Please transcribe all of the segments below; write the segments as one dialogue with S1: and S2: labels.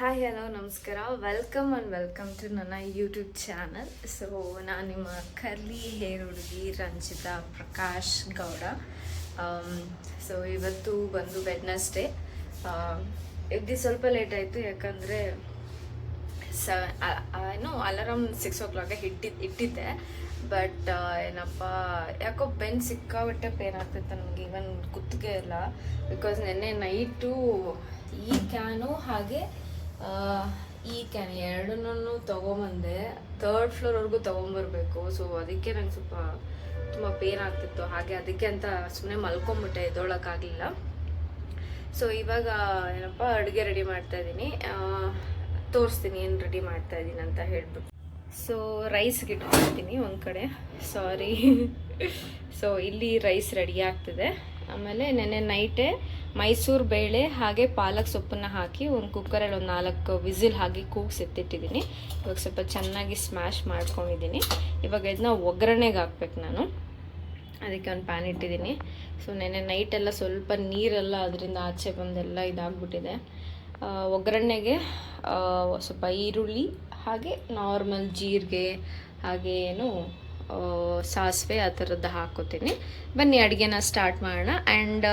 S1: Hi hello ನಮಸ್ಕಾರ. Welcome and welcome to ನನ್ನ YouTube channel so ನಾನು ನಿಮ್ಮ ಕರ್ಲಿ ಹೇರ್ ಹುಡುಗಿ ರಂಜಿತಾ ಪ್ರಕಾಶ್ ಗೌಡ. ಸೊ ಇವತ್ತು ಬಂದು ವೆಡ್ನಸ್ಡೇ ಎದ್ದು ಸ್ವಲ್ಪ ಲೇಟ್ ಆಯಿತು, ಯಾಕಂದರೆ ಸ ಏನು ಅಲಾರಾಮ್ ಸಿಕ್ಸ್ ಓ ಕ್ಲಾಕ್ಗೆ ಇಟ್ಟಿ ಇಟ್ಟಿದ್ದೆ. ಬಟ್ ಏನಪ್ಪ, ಯಾಕೋ ಬೆನ್ ಸಿಕ್ಕಾಬಿಟ್ಟೆ ಪೇನ್ ಆಗ್ತೈತೆ ನನಗೆ ಈವನ್ ಕುತ್ತಿಗೆ ಇಲ್ಲ ಬಿಕಾಸ್ ನೆನ್ನೆ ನೈಟು ಈ ಕ್ಯಾನು ಹಾಗೆ ಈ ಕ್ಯಾನ್ ಎರಡನ್ನೂ ತೊಗೊಂಬಂದೆ ತರ್ಡ್ ಫ್ಲೋರ್ವರೆಗೂ ತೊಗೊಂಬರ್ಬೇಕು. ಸೊ ಅದಕ್ಕೆ ನಂಗೆ ಸ್ವಲ್ಪ ತುಂಬ ಪೇನ್ ಆಗ್ತಿತ್ತು. ಹಾಗೆ ಅದಕ್ಕೆ ಅಂತ ಸುಮ್ಮನೆ ಮಲ್ಕೊಂಬಿಟ್ಟೆ, ಎದ್ದೊಳಕ್ಕಾಗಲಿಲ್ಲ. ಸೊ ಇವಾಗ ಏನಪ್ಪ, ಅಡುಗೆ ರೆಡಿ ಮಾಡ್ತಾ ಇದ್ದೀನಿ. ತೋರಿಸ್ತೀನಿ ಏನು ರೆಡಿ ಮಾಡ್ತಾ ಇದ್ದೀನಿ ಅಂತ ಹೇಳ್ಬಿಟ್ಟು. ಸೊ ರೈಸ್ಗೆ ಇಟ್ಕೊಳ್ತೀನಿ ಒಂದು ಕಡೆ. ಸಾರಿ ಸೊ ಇಲ್ಲಿ ರೈಸ್ ರೆಡಿ ಆಗ್ತಿದೆ. ಆಮೇಲೆ ನೆನ್ನೆ ನೈಟೇ ಮೈಸೂರು ಬೇಳೆ ಹಾಗೆ ಪಾಲಕ್ ಸೊಪ್ಪನ್ನ ಹಾಕಿ ಒಂದು ಕುಕ್ಕರಲ್ಲಿ ಒಂದು ನಾಲ್ಕು ವಿಸಿಲ್ ಹಾಕಿ ಕೂಗ್ಸಿ ಎತ್ತಿಟ್ಟಿದ್ದೀನಿ. ಇವಾಗ ಸ್ವಲ್ಪ ಚೆನ್ನಾಗಿ ಸ್ಮ್ಯಾಶ್ ಮಾಡ್ಕೊಂಡಿದ್ದೀನಿ. ಇವಾಗ ಇದನ್ನ ಒಗ್ಗರಣೆಗೆ ಹಾಕ್ಬೇಕು ನಾನು. ಅದಕ್ಕೆ ಒಂದು ಪ್ಯಾನ್ ಇಟ್ಟಿದ್ದೀನಿ. ಸೊ ನೆನ್ನೆ ನೈಟೆಲ್ಲ ಸ್ವಲ್ಪ ನೀರೆಲ್ಲ ಅದರಿಂದ ಆಚೆ ಬಂದೆಲ್ಲ ಇದಾಗ್ಬಿಟ್ಟಿದೆ. ಒಗ್ಗರಣೆಗೆ ಸ್ವಲ್ಪ ಈರುಳ್ಳಿ ಹಾಗೆ ನಾರ್ಮಲ್ ಜೀರಿಗೆ ಹಾಗೆ ಏನು ಸಾಸಿವೆ ಆ ಥರದ್ದು ಹಾಕೋತೀನಿ. ಬನ್ನಿ, ಅಡುಗೆನ ಸ್ಟಾರ್ಟ್ ಮಾಡೋಣ. ಆ್ಯಂಡ್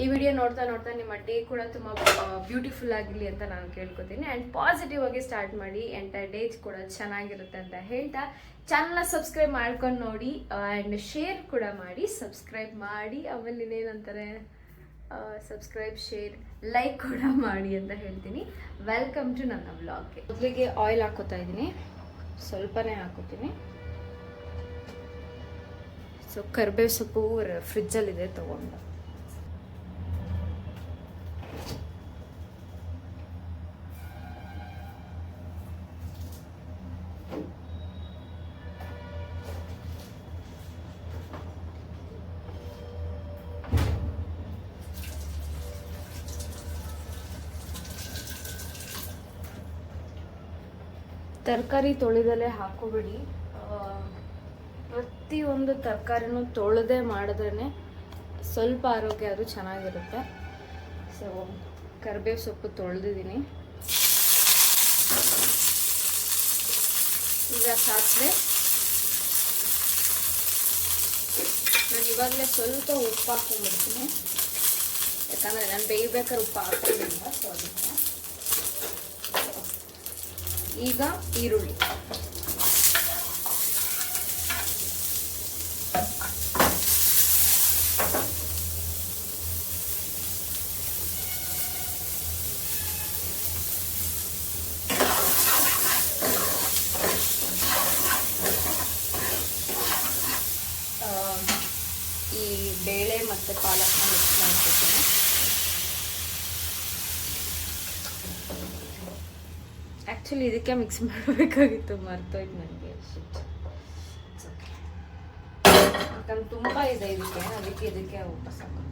S1: ಈ ವಿಡಿಯೋ ನೋಡ್ತಾ ನೋಡ್ತಾ ನಿಮ್ಮ ಡೇ ಕೂಡ ತುಂಬ ಬ್ಯೂಟಿಫುಲ್ ಆಗಿರಲಿ ಅಂತ ನಾನು ಕೇಳ್ಕೊತೀನಿ. ಆ್ಯಂಡ್ ಪಾಸಿಟಿವ್ ಆಗಿ ಸ್ಟಾರ್ಟ್ ಮಾಡಿ ಎಂಟೈರ್ ಡೇಸ್ ಕೂಡ ಚೆನ್ನಾಗಿರುತ್ತೆ ಅಂತ ಹೇಳ್ತಾ ಚಾನಲ್ನ ಸಬ್ಸ್ಕ್ರೈಬ್ ಮಾಡ್ಕೊಂಡು ನೋಡಿ ಆ್ಯಂಡ್ ಶೇರ್ ಕೂಡ ಮಾಡಿ ಸಬ್ಸ್ಕ್ರೈಬ್ ಮಾಡಿ. ಆಮೇಲೆ ಇನ್ನೇನಂತಾರೆ ಸಬ್ಸ್ಕ್ರೈಬ್ ಶೇರ್ ಲೈಕ್ ಕೂಡ ಮಾಡಿ ಅಂತ ಹೇಳ್ತೀನಿ. ವೆಲ್ಕಮ್ ಟು ನನ್ನ ವ್ಲಾಗ್ಗೆ ಮೊದಲಿಗೆ ಆಯಿಲ್ ಹಾಕೋತಾ ಇದ್ದೀನಿ. ಸ್ವಲ್ಪನೇ ಹಾಕೋತೀನಿ. ಸೊ ಕರ್ಬೇವು ಸೊಪ್ಪು ಫ್ರಿಜ್ಜಲ್ಲಿದೆ ತೊಗೊಂಡು. ತರಕಾರಿ ತೊಳೆದಲ್ಲೇ ಹಾಕೋಬೇಡಿ. ಪ್ರತಿಯೊಂದು ತರಕಾರಿನೂ ತೊಳೆದೇ ಮಾಡಿದ್ರೇ ಸ್ವಲ್ಪ ಆರೋಗ್ಯ ಅದು ಚೆನ್ನಾಗಿರುತ್ತೆ. ಸೊ ಕರಿಬೇವು ಸೊಪ್ಪು ತೊಳೆದಿದ್ದೀನಿ. ಈಗ ಸಾಸಿವೆ. ನಾನು ಇವಾಗಲೇ ಸ್ವಲ್ಪ ಉಪ್ಪು ಹಾಕೊಂಡ್ಬಿಡ್ತೀನಿ. ಯಾಕಂದರೆ ನಾನು ಬೇಯಬೇಕಾದ್ರೆ ಉಪ್ಪು ಹಾಕೊಂಡಿಲ್ಲ ಸೊ ಅದಕ್ಕೆ. ಈಗ ಈರುಳ್ಳಿ ಆ, ಈ ಬೇಳೆ ಮತ್ತು ಪಾಲಕ್ನ ಮಿಕ್ಸ್ ಮಾಡ್ಕೊತೀನಿ ಆ್ಯಕ್ಚುಲಿ ಇದಕ್ಕೆ ಮಿಕ್ಸ್ ಮಾಡಬೇಕಾಗಿತ್ತು, ಮರ್ತೋಯ್ತು ನನಗೆ. ಯಾಕಂದ್ರೆ ತುಂಬ ಇದೆ ಇದಕ್ಕೆ, ಅದಕ್ಕೆ ಇದಕ್ಕೆ ವಾಪಸ್ ಹಾಕೋದು.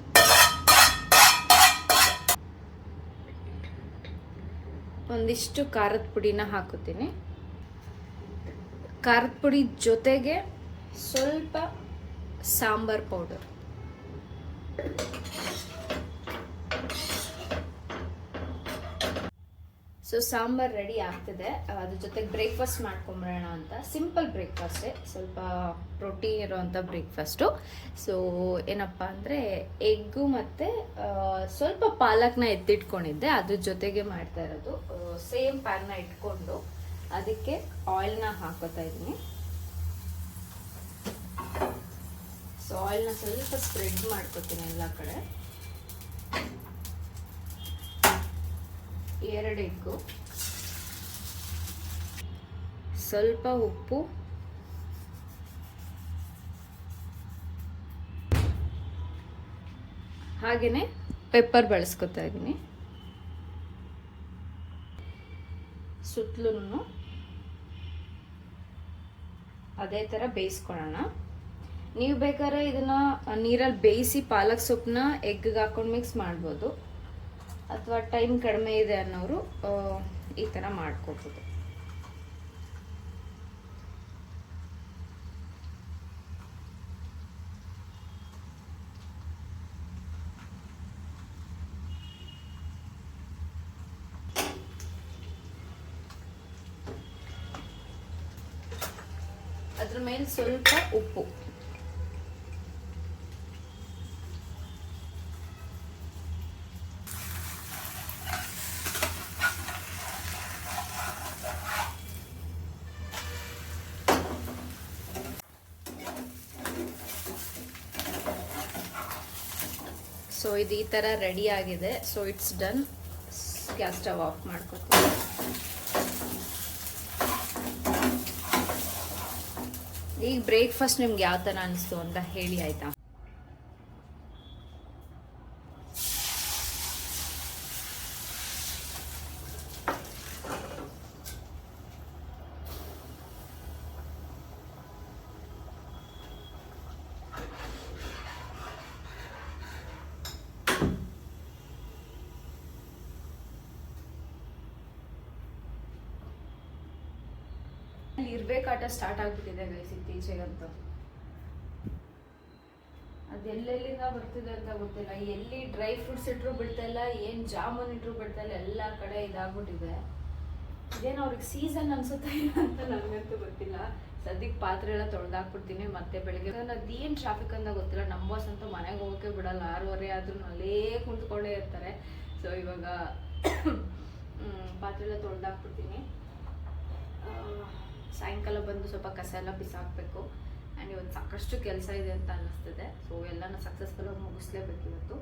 S1: ಒಂದಿಷ್ಟು ಖಾರದ ಪುಡಿನ ಹಾಕೋತೀನಿ ಖಾರದ ಪುಡಿ ಜೊತೆಗೆ ಸ್ವಲ್ಪ sambar powder. So sambar ready ಆಗ್ತಿದೆ. ಅದ್ರ ಜೊತೆಗೆ ಬ್ರೇಕ್ಫಾಸ್ಟ್ ಮಾಡ್ಕೊಂಬರೋಣ ಅಂತ. ಸಿಂಪಲ್ ಬ್ರೇಕ್ಫಾಸ್ಟೇ ಸ್ವಲ್ಪ ಪ್ರೋಟೀನ್ ಇರೋವಂಥ ಬ್ರೇಕ್ಫಾಸ್ಟು ಸೊ ಏನಪ್ಪ ಅಂದರೆ ಎಗ್ಗು ಮತ್ತು ಸ್ವಲ್ಪ ಪಾಲಕ್ನ ಎತ್ತಿಟ್ಕೊಂಡಿದ್ದೆ. ಅದ್ರ ಜೊತೆಗೆ ಮಾಡ್ತಾ ಇರೋದು. ಸೇಮ್ ಪ್ಯಾನ್ನ ಇಟ್ಕೊಂಡು ಅದಕ್ಕೆ ಆಯಿಲ್ನ ಹಾಕೋತಾ ಇದ್ದೀನಿ. ಸೊ ಆಯಿಲ್ನ ಸ್ವಲ್ಪ ಸ್ಪ್ರೆಡ್ ಮಾಡ್ಕೊತೀನಿ ಎಲ್ಲ ಕಡೆ. ಎರಡು ಎಗ್ಗು ಸ್ವಲ್ಪ ಉಪ್ಪು. ಹಾಗೆಯೇ ಪೆಪ್ಪರ್ ಬಳಸ್ಕೊತಾ ಇದ್ದೀನಿ. ಸುತ್ತಲೂ ಅದೇ ಥರ ಬೇಯಿಸ್ಕೊಳ್ಳೋಣ. ನೀವು ಬೇಕಾದ್ರೆ ಇದನ್ನ ನೀರಲ್ಲಿ ಬೇಯಿಸಿ ಪಾಲಕ್ ಸೊಪ್ಪನ್ನ ಎಗ್ಗೆ ಹಾಕೊಂಡು ಮಿಕ್ಸ್ ಮಾಡ್ಬೋದು. ಅಥವಾ ಟೈಮ್ ಕಡಿಮೆ ಇದೆ ಅನ್ನೋರು ಈ ಥರ ಮಾಡ್ಕೋಬೋದು. ಅದ್ರ ಮೇಲೆ ಸ್ವಲ್ಪ ಉಪ್ಪು. ಸೊ ಇದು ಈ ಥರ ರೆಡಿ ಆಗಿದೆ. So it's done gas stove off ಮಾಡ್ಕೊತೀನಿ. ಈಗ ಬ್ರೇಕ್ಫಾಸ್ಟ್ ನಿಮ್ಗೆ ಯಾವ ಥರ ಅನಿಸ್ತು ಅಂತ ಹೇಳಿ, ಆಯ್ತಾ? ಇರ್ಬೇಕಾಟ ಸ್ಟಾರ್ಟ್ ಆಗ್ಬಿಟ್ಟಿದೆ ಗೈಸ್ ಇತ್ತೀಚೆಗಂತೂ ಅದೆಲ್ಲೆಲ್ಲಿಂದ ಬರ್ತಿದೆ ಅಂತ ಗೊತ್ತಿಲ್ಲ. ಎಲ್ಲಿ ಡ್ರೈ ಫ್ರೂಟ್ಸ್ ಇಟ್ಟರು ಬಿಡ್ತಾ ಇಲ್ಲ, ಏನು ಜಾಮೂನ್ ಇಟ್ಟರು ಬಿಡ್ತಾ ಇಲ್ಲ, ಎಲ್ಲ ಕಡೆ ಇದಾಗ್ಬಿಟ್ಟಿದೆ. ಇದೇನು ಅವ್ರಿಗೆ ಸೀಸನ್ ಅನ್ಸುತ್ತಾ ಇಲ್ಲ ಅಂತ ನನಗಂತೂ ಗೊತ್ತಿಲ್ಲ. ಸದ್ಯಕ್ಕೆ ಪಾತ್ರೆ ಎಲ್ಲ ತೊಳೆದಾಕ್ಬಿಡ್ತೀನಿ, ಮತ್ತೆ ಬೆಳಿಗ್ಗೆ ಅದೇನು ಟ್ರಾಫಿಕ್ ಅಂತ ಗೊತ್ತಿಲ್ಲ. ನಮ್ಮ ಬಾಸ್ ಅಂತೂ ಮನೆಗೆ ಹೋಗೋಕೆ ಬಿಡಲ್ಲ. ಆರೂವರೆ ಆದ್ರೂ ಅಲ್ಲೇ ಕುಂತ್ಕೊಂಡೇ ಇರ್ತಾರೆ. ಸೊ ಇವಾಗ ಪಾತ್ರೆ ಎಲ್ಲ ತೊಳೆದಾಕ್ಬಿಡ್ತೀನಿ. ಸಾಯಂಕಾಲ ಬಂದು ಸ್ವಲ್ಪ ಕಸ ಎಲ್ಲ ಬಿಸಾಕಬೇಕು. ಆ್ಯಂಡ್ ಇವತ್ತು ಸಾಕಷ್ಟು ಕೆಲಸ ಇದೆ ಅಂತ ಅನ್ನಿಸ್ತದೆ. ಸೊ ಎಲ್ಲನೂ ಸಕ್ಸಸ್ಫುಲ್ಲಾಗಿ ಮುಗಿಸ್ಲೇಬೇಕು ಇವತ್ತು.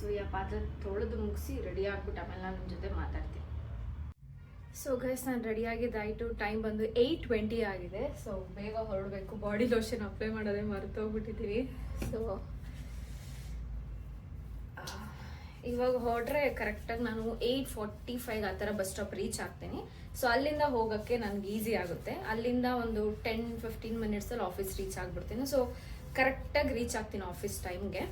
S1: ಸೊ ಈ ಪಾತ್ರೆ ತೊಳೆದು ಮುಗಿಸಿ ರೆಡಿ ಆಗ್ಬಿಟ್ಟು ಆಮೇಲೆ ನಾನು ನಿಮ್ಮ ಜೊತೆ ಮಾತಾಡ್ತೀನಿ. ಸೊ ಗೈಸ್ ನಾನು ರೆಡಿ ಆಗಿದ್ದಾಯಿತು. ಟೈಮ್ ಬಂದು ಏಯ್ಟ್ ಟ್ವೆಂಟಿ ಆಗಿದೆ. ಸೊ ಬೇಗ ಹೊರಡಬೇಕು. ಬಾಡಿ ಲೋಷನ್ ಅಪ್ಲೈ ಮಾಡೋದೇ ಮರೆತೋಗ್ಬಿಟ್ಟಿದ್ದೀವಿ ಸೊ ಇವಾಗ ಹೊರಟ್ರೆ ಕರೆಕ್ಟಾಗಿ ನಾನು ಏಯ್ಟ್ ಫಾರ್ಟಿ ಫೈವ್ ಆ ಥರ ಬಸ್ ಸ್ಟಾಪ್ ರೀಚ್ ಆಗ್ತೀನಿ. ಸೊ ಅಲ್ಲಿಂದ ಹೋಗೋಕ್ಕೆ ನನಗೆ ಈಸಿ ಆಗುತ್ತೆ. ಅಲ್ಲಿಂದ ಒಂದು ಟೆನ್ ಫಿಫ್ಟೀನ್ ಮಿನಿಟ್ಸಲ್ಲಿ ಆಫೀಸ್ ರೀಚ್ ಆಗಿಬಿಡ್ತೀನಿ. ಸೊ ಕರೆಕ್ಟಾಗಿ ರೀಚ್ ಆಗ್ತೀನಿ ಆಫೀಸ್ ಟೈಮ್ಗೆ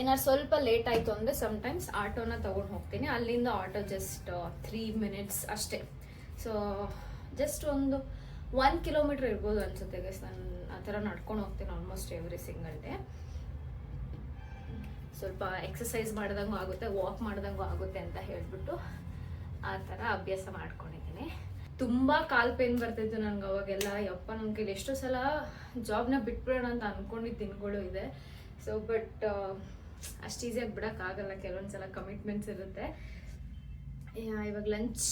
S1: ಏನಾದ್ರು ಸ್ವಲ್ಪ ಲೇಟ್ ಆಯಿತು ಅಂದರೆ ಸಮ್ಟೈಮ್ಸ್ ಆಟೋನ ತೊಗೊಂಡು ಹೋಗ್ತೀನಿ. ಅಲ್ಲಿಂದ ಆಟೋ ಜಸ್ಟ್ ತ್ರೀ ಮಿನಿಟ್ಸ್ ಅಷ್ಟೇ. ಸೊ ಜಸ್ಟ್ ಒಂದು ಒನ್ ಕಿಲೋಮೀಟ್ರ್ ಇರ್ಬೋದು ಅನ್ಸುತ್ತೆ ಗೈಸ್ ನಾನು ಆ ಥರ ನಡ್ಕೊಂಡು ಹೋಗ್ತೀನಿ ಆಲ್ಮೋಸ್ಟ್ ಎವ್ರಿ ಸಿಂಗಲ್ ಡೇ ಸ್ವಲ್ಪ ಎಕ್ಸಸೈಸ್ ಮಾಡಿದಂಗೂ ಆಗುತ್ತೆ ವಾಕ್ ಮಾಡ್ದಂಗೂ ಆಗುತ್ತೆ ಅಂತ ಹೇಳಿಬಿಟ್ಟು ಆ ಥರ ಅಭ್ಯಾಸ ಮಾಡ್ಕೊಂಡಿದ್ದೀನಿ. ತುಂಬ ಕಾಲ್ ಪೇನ್ ಬರ್ತಿತ್ತು ನನಗೆ ಅವಾಗೆಲ್ಲ. ಯಪ್ಪ ನನ್ನ ಕೈಲಿ ಎಷ್ಟೋ ಸಲ ಜಾಬ್ನ ಬಿಟ್ಬಿಡೋಣ ಅಂತ ಅಂದ್ಕೊಂಡಿದ್ದ ದಿನಗಳು ಇದೆ. ಸೊ ಬಟ್ ಅಷ್ಟು ಈಸಿಯಾಗಿ ಬಿಡೋಕ್ಕಾಗಲ್ಲ ಕೆಲವೊಂದು ಸಲ ಕಮಿಟ್ಮೆಂಟ್ಸ್ ಇರುತ್ತೆ. ಇವಾಗ ಲಂಚ್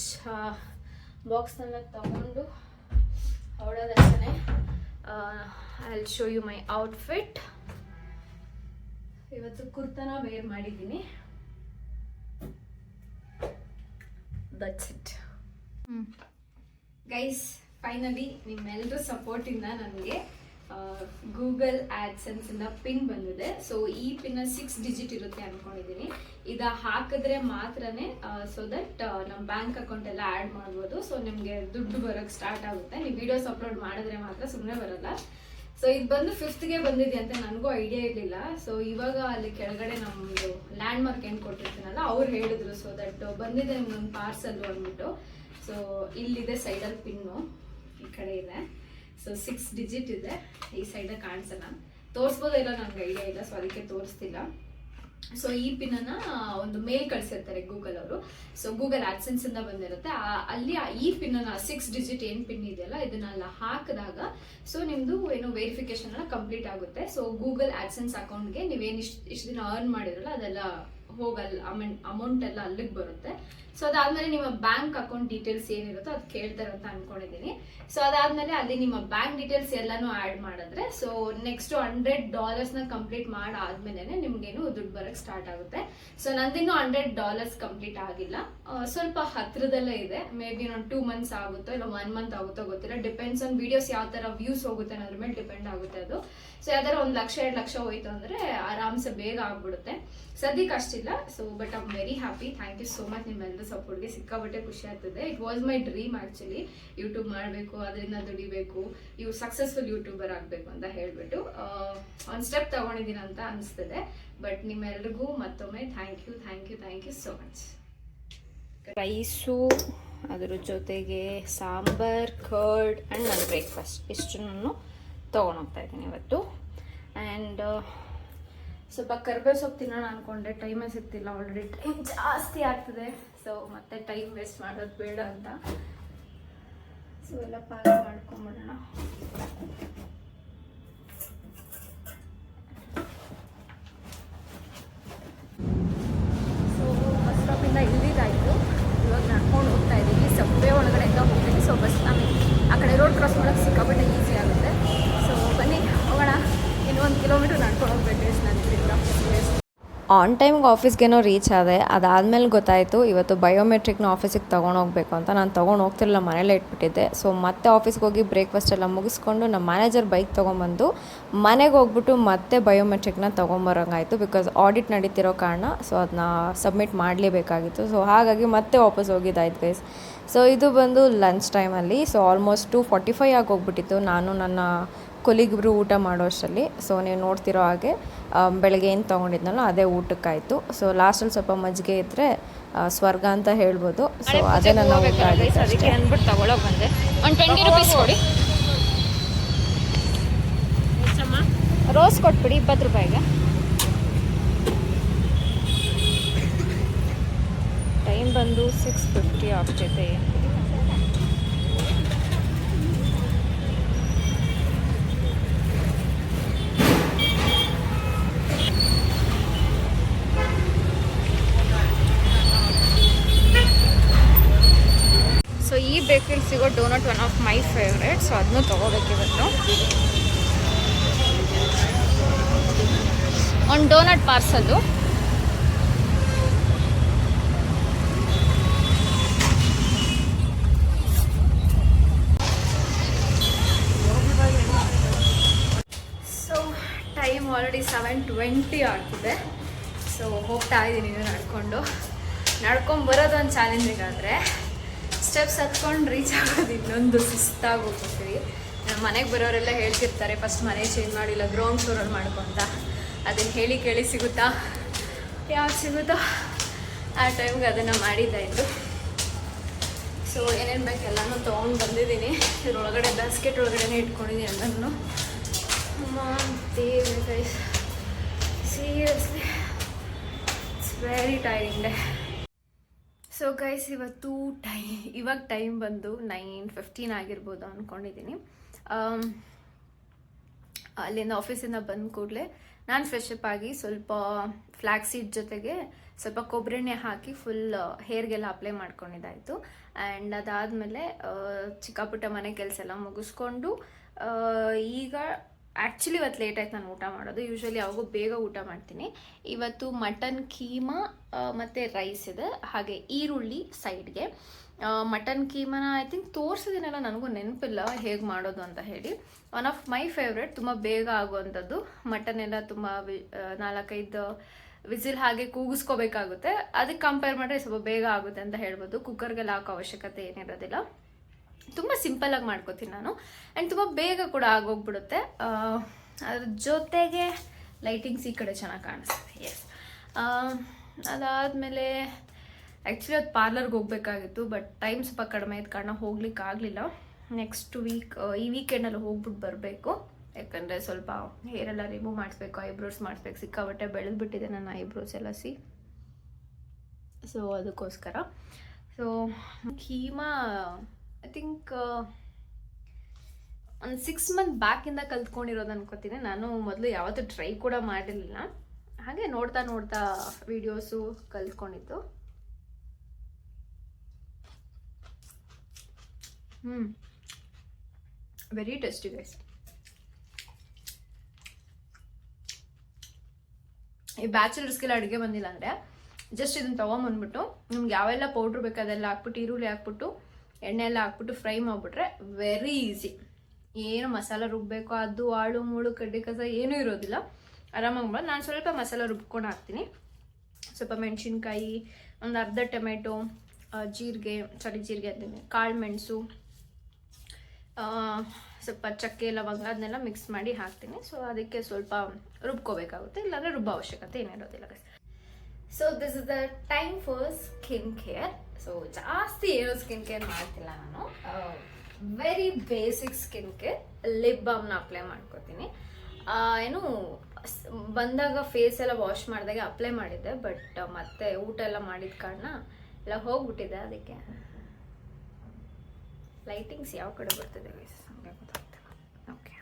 S1: ಬಾಕ್ಸ್ನೆಲ್ಲ ತಗೊಂಡು ಹೊಡೋದಷ್ಟೇ I show you my outfit ಇವತ್ತು ಕುರ್ತಾನ ವೇರ್ ಮಾಡಿದ್ದೀನಿ. ದಟ್ಸ್ ಇಟ್ ಗೈಸ್ ಫೈನಲಿ ನಿಮ್ಮೆಲ್ಲರ ಸಪೋರ್ಟಿಂದ ನನಗೆ ಗೂಗಲ್ ಆಡ್ಸೆನ್ಸ್ ಇಂದ ಪಿನ್ ಬಂದಿದೆ. ಸೊ ಈ ಪಿನ್ ಸಿಕ್ಸ್ ಡಿಜಿಟ್ ಇರುತ್ತೆ ಅನ್ಕೊಂಡಿದ್ದೀನಿ ಇದ ಹಾಕಿದ್ರೆ ಮಾತ್ರನೇ ಸೊ ದಟ್ ನಮ್ಮ ಬ್ಯಾಂಕ್ ಅಕೌಂಟ್ ಎಲ್ಲ ಆ್ಯಡ್ ಮಾಡ್ಬೋದು. ಸೊ ನಿಮಗೆ ದುಡ್ಡು ಬರೋಕ್ಕೆ ಸ್ಟಾರ್ಟ್ ಆಗುತ್ತೆ. ನೀವು ವಿಡಿಯೋಸ್ ಅಪ್ಲೋಡ್ ಮಾಡಿದ್ರೆ ಮಾತ್ರ ಸುಮ್ಮನೆ ಬರಲ್ಲ. ಸೊ ಇದು ಬಂದು ಫಿಫ್ತ್ಗೆ ಬಂದಿದೆ ಅಂತ ನನಗೂ ಐಡಿಯಾ ಇರಲಿಲ್ಲ. ಸೊ ಇವಾಗ ಅಲ್ಲಿ ಕೆಳಗಡೆ ನಮ್ಮದು ಲ್ಯಾಂಡ್ ಮಾರ್ಕ್ ಏನು ಕೊಟ್ಟಿರ್ತೀನಲ್ಲ, ಅವ್ರು ಹೇಳಿದ್ರು. ಸೊ ದಟ್ ಬಂದಿದೆ ನಿಮ್ಗೊಂದು ಪಾರ್ಸಲ್ ಅಂದ್ಬಿಟ್ಟು. ಸೊ ಇಲ್ಲಿದೆ ಸೈಡಲ್ಲಿ ಪಿನ್ನು ಈ ಕಡೆ ಇದೆ. ಸೊ ಸಿಕ್ಸ್ ಡಿಜಿಟ್ ಇದೆ. ಈ ಸೈಡಲ್ಲಿ ಕಾಣಿಸಲ್ಲ. ತೋರಿಸ್ಬೋದಿಲ್ಲ ನನಗೆ ಐಡಿಯಾ ಇಲ್ಲ. ಸೊ ಅದಕ್ಕೆ ತೋರಿಸ್ತಿಲ್ಲ. ಸೊ ಈ ಪಿನ್ನ ಒಂದು ಮೇಲ್ ಕಳಿಸಿರ್ತಾರೆ ಗೂಗಲ್ ಅವರು. ಸೊ ಗೂಗಲ್ ಆಡ್ಸೆನ್ಸ್ ಇಂದ ಬಂದಿರುತ್ತೆ. ಅಲ್ಲಿ ಈ ಪಿನ್ ಸಿಕ್ಸ್ ಡಿಜಿಟ್ ಏನ್ ಪಿನ್ ಇದೆಯಲ್ಲ ಇದನ್ನೆಲ್ಲ ಹಾಕಿದಾಗ ಸೊ ನಿಮ್ದು ಏನು ವೆರಿಫಿಕೇಶನ್ ಎಲ್ಲ ಕಂಪ್ಲೀಟ್ ಆಗುತ್ತೆ. ಸೊ ಗೂಗಲ್ ಆಡ್ಸೆನ್ಸ್ ಅಕೌಂಟ್ಗೆ ನೀವೇನು ಇಷ್ಟು ಇಷ್ಟು ದಿನ ಅರ್ನ್ ಮಾಡಿರಲ್ಲ ಅದೆಲ್ಲ ಹೋಗಲ್ಲ ಅಮೌಂಟ್ ಅಮೌಂಟ್ ಎಲ್ಲ ಅಲ್ಲಿಗೆ ಬರುತ್ತೆ. ಸೊ ಅದಾದ್ಮೇಲೆ ನಿಮ್ಮ ಬ್ಯಾಂಕ್ ಅಕೌಂಟ್ ಡೀಟೇಲ್ಸ್ ಏನಿರುತ್ತೋ ಅದು ಕೇಳ್ತಾರೆ ಅಂತ ಅನ್ಕೊಂಡಿದ್ದೀನಿ ಸೊ ಅದಾದ್ಮೇಲೆ ಅಲ್ಲಿ ನಿಮ್ಮ ಬ್ಯಾಂಕ್ ಡೀಟೇಲ್ಸ್ ಎಲ್ಲಾನು ಆಡ್ ಮಾಡಿದ್ರೆ ಸೊ ನೆಕ್ಸ್ಟ್ ಹಂಡ್ರೆಡ್ ಡಾಲರ್ಸ್ನ ಕಂಪ್ಲೀಟ್ ಮಾಡಾದ್ಮೇಲೆ ನಿಮ್ಗೇನು ದುಡ್ಡು ಬರಕ್ ಸ್ಟಾರ್ಟ್ ಆಗುತ್ತೆ. ಸೊ ನಂದಿನ್ನೂ ಹಂಡ್ರೆಡ್ ಡಾಲರ್ಸ್ ಕಂಪ್ಲೀಟ್ ಆಗಿಲ್ಲ. ಸ್ವಲ್ಪ ಹತ್ರದಲ್ಲೇ ಇದೆ. ಮೇ ಬಿ ಒಂದು ಟೂ ಮಂತ್ಸ್ ಆಗುತ್ತೋ ಇಲ್ಲ ಒನ್ ಮಂತ್ ಆಗುತ್ತೋ ಗೊತ್ತಿಲ್ಲ. ಡಿಪೆಂಡ್ಸ್ ಆನ್ ವಿಡಿಯೋಸ್ ಯಾವ ತರ ವ್ಯೂಸ್ ಹೋಗುತ್ತೆ ಅನ್ನೋದ್ರ ಮೇಲೆ ಡಿಪೆಂಡ್ ಆಗುತ್ತೆ ಅದು. ಸೊ ಯಾವ್ದಾರ ಒಂದು ಲಕ್ಷ, ಎರಡು ಲಕ್ಷ ಹೋಯ್ತು ಅಂದ್ರೆ ಆರಾಮ್ಸೆ ಬೇಗ ಆಗ್ಬಿಡುತ್ತೆ. ಸದ್ಯಕ್ಕೆ ಅಷ್ಟಿಲ್ಲ. So but I very happy thank you so much ನಿಮ್ಮೆಲ್ಲರ ಸಪೋರ್ಟ್ಗೆ ಸಿಕ್ಕಾಬಟ್ಟೆ ಖುಷಿ ಆಗ್ತದೆ. It was my dream actually YouTube ಮಾಡಬೇಕು, ಅದರಿಂದ ದುಡಿಬೇಕು ಇವು ಸಕ್ಸಸ್ಫುಲ್ ಯೂಟ್ಯೂಬರ್ ಆಗಬೇಕು ಅಂತ ಹೇಳಿಬಿಟ್ಟು ಒಂದು ಸ್ಟೆಪ್ ತಗೊಂಡಿದ್ದೀನಿ ಅಂತ ಅನಿಸ್ತದೆ. ಬಟ್ ನಿಮ್ಮೆಲ್ರಿಗೂ ಮತ್ತೊಮ್ಮೆ thank you thank you thank you so much rice ಅದರ ಜೊತೆಗೆ ಸಾಂಬಾರ್ ಕರ್ಡ್ ಆ್ಯಂಡ್ ನನ್ನ ಬ್ರೇಕ್ಫಾಸ್ಟ್ ಇಷ್ಟನ್ನು ತೊಗೊಂಡೋಗ್ತಾ ಇದ್ದೀನಿ ಇವತ್ತು. ಆ್ಯಂಡ್ ಸ್ವಲ್ಪ ಕರ್ಬೇವು ಸೊಪ್ಪು ತಿನ್ನೋಣ ಅಂದ್ಕೊಂಡೆ ಟೈಮೇ ಸಿಗ್ತಿಲ್ಲ ಆಲ್ರೆಡಿ ಟೈಮ್ ಜಾಸ್ತಿ ಆಗ್ತದೆ. ಸೊ ಮತ್ತೆ ಟೈಮ್ ವೇಸ್ಟ್ ಮಾಡೋದು ಬೇಡ ಅಂತ. ಸೊ ಎಲ್ಲ ಪಾಲ್ ಮಾಡ್ಕೊಂಬಿಡೋಣ. ಆನ್ ಟೈಮ್ಗೆ ಆಫೀಸ್ಗೇನೋ ರೀಚ್ ಆದೆ, ಅದಾದಮೇಲೆ ಗೊತ್ತಾಯಿತು, ಇವತ್ತು ಬಯೋಮೆಟ್ರಿಕ್ನ ಆಫೀಸಿಗೆ ತೊಗೊಂಡೋಗ್ಬೇಕು ಅಂತ. ನಾನು ತೊಗೊಂಡು ಹೋಗ್ತಿರಲಿಲ್ಲ, ಮನೇಲೇ ಇಟ್ಬಿಟ್ಟಿದ್ದೆ. ಸೊ ಮತ್ತೆ ಆಫೀಸ್ಗೆ ಹೋಗಿ ಬ್ರೇಕ್ಫಾಸ್ಟ್ ಎಲ್ಲ ಮುಗಿಸ್ಕೊಂಡು ನಮ್ಮ ಮ್ಯಾನೇಜರ್ ಬೈಕ್ ತೊಗೊಂಬಂದು, ಮನೆಗೆ ಹೋಗ್ಬಿಟ್ಟು ಮತ್ತೆ ಬಯೋಮೆಟ್ರಿಕ್ನ ತೊಗೊಂಬರೋಂಗಾಯಿತು ಬಿಕಾಸ್ ಆಡಿಟ್ ನಡೀತಿರೋ ಕಾರಣ ಸೊ ಅದನ್ನ ಸಬ್ಮಿಟ್ ಮಾಡಲೇಬೇಕಾಗಿತ್ತು. ಸೊ ಹಾಗಾಗಿ ಮತ್ತೆ ವಾಪಸ್ ಹೋಗಿದ್ದಾಯ್ತು ಗೈಸ್ ಸೊ ಇದು ಬಂದು ಲಂಚ್ ಟೈಮಲ್ಲಿ so almost two forty five ಆಗಿ ಹೋಗ್ಬಿಟ್ಟಿತ್ತು. ನಾನು ನನ್ನ ಕೊಲಿಗಿಬ್ರು ಊಟ ಮಾಡೋ ಅಷ್ಟರಲ್ಲಿ ಸೊ ನೀವು ನೋಡ್ತಿರೋ ಹಾಗೆ ಬೆಳಗ್ಗೆ ಏನು ತೊಗೊಂಡಿದ್ನಲ್ಲ ಅದೇ ಊಟಕ್ಕಾಯಿತು. ಸೊ ಲಾಸ್ಟಲ್ಲಿ ಸ್ವಲ್ಪ ಮಜ್ಜಿಗೆ ಇದ್ದರೆ ಸ್ವರ್ಗ ಅಂತ ಹೇಳ್ಬೋದು. ಸೊ ಅದೇ ನನ್ನ ಊಟ ಆಗಿತ್ತು ಅಷ್ಟೇ.
S2: ಅಂದ್ಬಿಟ್ಟು ತಗೊಳಕ್ ಬಂದೆ. ಒಂದು ಟ್ವೆಂಟಿ ರುಪೀಸ್ ಕೊಡಿ. ರೋಸ್ ಕೊಟ್ಬಿಡಿ ಇಪ್ಪತ್ತು ರೂಪಾಯಿಗೆ. ಟೈಮ್ ಬಂದು ಸಿಕ್ಸ್ ಫಿಫ್ಟಿ ಆಗ್ತೈತೆ ಸೊ ಈ ಬೇಕರಿಲಿ ಸಿಗೋ donut one of my favourite so ಅದನ್ನು ತೊಗೋಬೇಕಿವತ್ತು ಒಂದು donut parcel
S1: so time already seven twenty ಆಗ್ತಿದೆ. ಸೊ ಹೋಗ್ತಾ ಇದ್ದೀನಿ ನೀನು ನಡ್ಕೊಂಡು. ನಡ್ಕೊಂಡು ಬರೋದು ಒಂದು ಚಾಲೆಂಜಿಂಗ್ ಆದರೆ ಸ್ಟೆಪ್ಸ್ ಹತ್ಕೊಂಡು ರೀಚ್ ಆಗೋದು ಇನ್ನೊಂದು ಸುಸ್ತಾಗಿ ಹೋಗ್ಬಿಡ್ತೀವಿ ನಮ್ಮ ಮನೆಗೆ ಬರೋರೆಲ್ಲ ಹೇಳ್ತಿರ್ತಾರೆ, ಫಸ್ಟ್ ಮನೆ ಚೇಂಜ್ ಮಾಡಿಲ್ಲ ಗ್ರೌಂಡ್ ಫ್ಲೋರಲ್ಲಿ ಮಾಡ್ಕೊಂತ ಅದನ್ನು ಹೇಳಿ ಕೇಳಿ ಸಿಗುತ್ತಾ? ಯಾವ್ದು ಸಿಗುತ್ತೋ? ಆ ಟೈಮ್ಗೆ ಅದನ್ನು ಮಾಡಿದ್ದಾಯಿತು ಸೊ ಏನೇನು ಬೇಕು ಎಲ್ಲನೂ ತೊಗೊಂಡು ಬಂದಿದ್ದೀನಿ. ಇದ್ರೊಳಗಡೆ ಬಾಸ್ಕೆಟ್ ಒಳಗಡೆನೇ ಇಟ್ಕೊಂಡಿದ್ದೀನಿ ಎಲ್ಲನೂ. Seriously it's very tiring day so guys ಇವತ್ತು ಟೈ ಇವಾಗ ಟೈಮ್ ಬಂದು ನೈನ್ ಫಿಫ್ಟೀನ್ ಆಗಿರ್ಬೋದು ಅಂದ್ಕೊಂಡಿದ್ದೀನಿ ಅಲ್ಲಿಂದ ಆಫೀಸಿಂದ ಬಂದ ಕೂಡಲೇ ನಾನು ಫ್ರೆಶ್ ಅಪ್ ಆಗಿ ಸ್ವಲ್ಪ ಫ್ಲ್ಯಾಕ್ ಸೀಡ್ ಜೊತೆಗೆ ಸ್ವಲ್ಪ ಕೊಬ್ಬರಿ ಎಣ್ಣೆ ಹಾಕಿ ಫುಲ್ ಹೇರ್ಗೆಲ್ಲ ಅಪ್ಲೈ ಮಾಡ್ಕೊಂಡಿದ್ದಾಯಿತು. ಆ್ಯಂಡ್ ಅದಾದಮೇಲೆ ಚಿಕ್ಕಪುಟ್ಟ ಮನೆ ಕೆಲಸ ಎಲ್ಲ ಮುಗಿಸ್ಕೊಂಡು ಈಗ ಆ್ಯಕ್ಚುಲಿ ಇವತ್ತು ಲೇಟ್ ಆಯ್ತು ನಾನು ಊಟ ಮಾಡೋದು. ಯೂಶ್ವಲಿ ಯಾವಾಗೂ ಬೇಗ ಊಟ ಮಾಡ್ತೀನಿ. ಇವತ್ತು ಮಟನ್ ಕೀಮಾ ಮತ್ತು ರೈಸ್ ಇದೆ. ಹಾಗೆ ಈರುಳ್ಳಿ ಸೈಡ್ಗೆ ಮಟನ್ ಕೀಮನ ಐ ಥಿಂಕ್ ತೋರಿಸಿದ್ದೀನಲ್ಲ ನನಗೂ ನೆನಪಿಲ್ಲ ಹೇಗೆ ಮಾಡೋದು ಅಂತ ಹೇಳಿ. ಒನ್ ಆಫ್ ಮೈ ಫೇವ್ರೆಟ್ ತುಂಬ ಬೇಗ ಆಗುವಂಥದ್ದು. ಮಟನ್ ಎಲ್ಲ ತುಂಬ ನಾಲ್ಕೈದು ವಿಸಿಲ್ ಹಾಗೆ ಕೂಗಿಸ್ಕೋಬೇಕಾಗುತ್ತೆ. ಅದಕ್ಕೆ ಕಂಪೇರ್ ಮಾಡಿದ್ರೆ ಸ್ವಲ್ಪ ಬೇಗ ಆಗುತ್ತೆ ಅಂತ ಹೇಳ್ಬೋದು. ಕುಕ್ಕರ್ಗೆಲ್ಲ ಹಾಕೋ ಅವಶ್ಯಕತೆ ಏನಿರೋದಿಲ್ಲ. ತುಂಬ ಸಿಂಪಲ್ಲಾಗಿ ಮಾಡ್ಕೋತೀನಿ ನಾನು. ಆ್ಯಂಡ್ ತುಂಬ ಬೇಗ ಕೂಡ ಆಗೋಗ್ಬಿಡುತ್ತೆ. ಅದ್ರ ಜೊತೆಗೆ ಲೈಟಿಂಗ್ಸ್ ಈ ಕಡೆ ಚೆನ್ನಾಗಿ ಕಾಣಿಸ್ತದೆ. ಎಸ್ ಅದಾದಮೇಲೆ ಆ್ಯಕ್ಚುಲಿ ಅದು ಪಾರ್ಲರ್ಗೆ ಹೋಗಬೇಕಾಗಿತ್ತು ಬಟ್ ಟೈಮ್ ಸ್ವಲ್ಪ ಕಡಿಮೆ ಇದ್ದ ಕಾರಣ ಹೋಗ್ಲಿಕ್ಕೆ ಆಗಲಿಲ್ಲ. ನೆಕ್ಸ್ಟ್ ವೀಕ್ ಈ ವೀಕೆಂಡಲ್ಲಿ ಹೋಗ್ಬಿಟ್ಟು ಬರಬೇಕು. ಯಾಕಂದರೆ ಸ್ವಲ್ಪ ಹೇರೆಲ್ಲ ರಿಮೂವ್ ಮಾಡಿಸ್ಬೇಕು ಐಬ್ರೋಸ್ ಮಾಡಿಸ್ಬೇಕು ಸಿಕ್ಕಾಬಟ್ಟೆ ಬೆಳೆದ್ಬಿಟ್ಟಿದೆ ನನ್ನ ಐಬ್ರೋಸ್ ಎಲ್ಲ ಸಿ. ಸೊ ಅದಕ್ಕೋಸ್ಕರ. ಸೊ ಕೀಮಾ ಐ ಥಿಂಕ್ ಒಂದು ಸಿಕ್ಸ್ ಮಂತ್ ಬ್ಯಾಕಿಂದ ಕಲ್ತ್ಕೊಂಡಿರೋದು ಅನ್ಕೋತೀನಿ. ನಾನು ಮೊದಲು ಯಾವತ್ತೂ ಟ್ರೈ ಕೂಡ ಮಾಡಿರಲಿಲ್ಲ. ಹಾಗೆ ನೋಡ್ತಾ ನೋಡ್ತಾ ವಿಡಿಯೋಸು ಕಲ್ತ್ಕೊಂಡಿದ್ದು. ಹ್ಞೂ ವೆರಿ ಟೇಸ್ಟಿ ಗೈಸ್ ಈ ಬ್ಯಾಚುಲರ್ಸ್ಗೆಲ್ಲ ಅಡುಗೆ ಬಂದಿಲ್ಲ ಅಂದರೆ ಜಸ್ಟ್ ಇದನ್ನು ತೊಗೊಂಬಂದ್ಬಿಟ್ಟು, ನಿಮ್ಗೆ ಯಾವೆಲ್ಲ ಪೌಡ್ರ್ ಬೇಕು ಅದೆಲ್ಲ ಹಾಕ್ಬಿಟ್ಟು, ಈರುಳ್ಳಿ ಹಾಕ್ಬಿಟ್ಟು ಎಣ್ಣೆ ಎಲ್ಲ ಹಾಕ್ಬಿಟ್ಟು ಫ್ರೈ ಮಾಡಿಬಿಟ್ರೆ ವೆರಿ ಈಸಿ ಏನು ಮಸಾಲ ರುಬ್ಬಬೇಕು ಅದು, ಆಳು, ಮೂಳು ಕಡ್ಡಿ ಕಸ ಏನೂ ಇರೋದಿಲ್ಲ. ಆರಾಮಾಗಿ ಮಾಡಿ ನಾನು ಸ್ವಲ್ಪ ಮಸಾಲ ರುಬ್ಕೊಂಡು ಹಾಕ್ತೀನಿ. ಸ್ವಲ್ಪ ಮೆಣಸಿನ್ಕಾಯಿ, ಒಂದು ಅರ್ಧ ಟೊಮೆಟೊ ಜೀರಿಗೆ ಸಾರಿ ಜೀರಿಗೆ ಅಂತೀನಿ ಕಾಳು ಮೆಣಸು ಸ್ವಲ್ಪ ಚಕ್ಕೆ, ಲವಂಗ ಅದನ್ನೆಲ್ಲ ಮಿಕ್ಸ್ ಮಾಡಿ ಹಾಕ್ತೀನಿ. ಸೊ ಅದಕ್ಕೆ ಸ್ವಲ್ಪ ರುಬ್ಕೋಬೇಕಾಗುತ್ತೆ. ಇಲ್ಲಾಂದರೆ ರುಬ್ಬೋ ಅವಶ್ಯಕತೆ ಏನಿರೋದಿಲ್ಲ so this is the time for skin care so ಜಾಸ್ತಿ ಏನೋ ಸ್ಕಿನ್ ಕೇರ್ ಮಾಡ್ತಿಲ್ಲ ನಾನು. Very basic skin care lip ಬಾಮ್ನ apply ಮಾಡ್ಕೋತೀನಿ. ಏನು ಬಂದಾಗ ಫೇಸ್ ಎಲ್ಲ ವಾಶ್ ಮಾಡಿದಾಗ ಅಪ್ಲೈ ಮಾಡಿದ್ದೆ ಬಟ್ ಮತ್ತೆ ಊಟ ಎಲ್ಲ ಮಾಡಿದ ಕಾರಣ ಎಲ್ಲ ಹೋಗ್ಬಿಟ್ಟಿದೆ ಅದಕ್ಕೆ. ಲೈಟಿಂಗ್ಸ್ ಯಾವ ಕಡೆ ಬರ್ತಿದೆ ಓಕೆ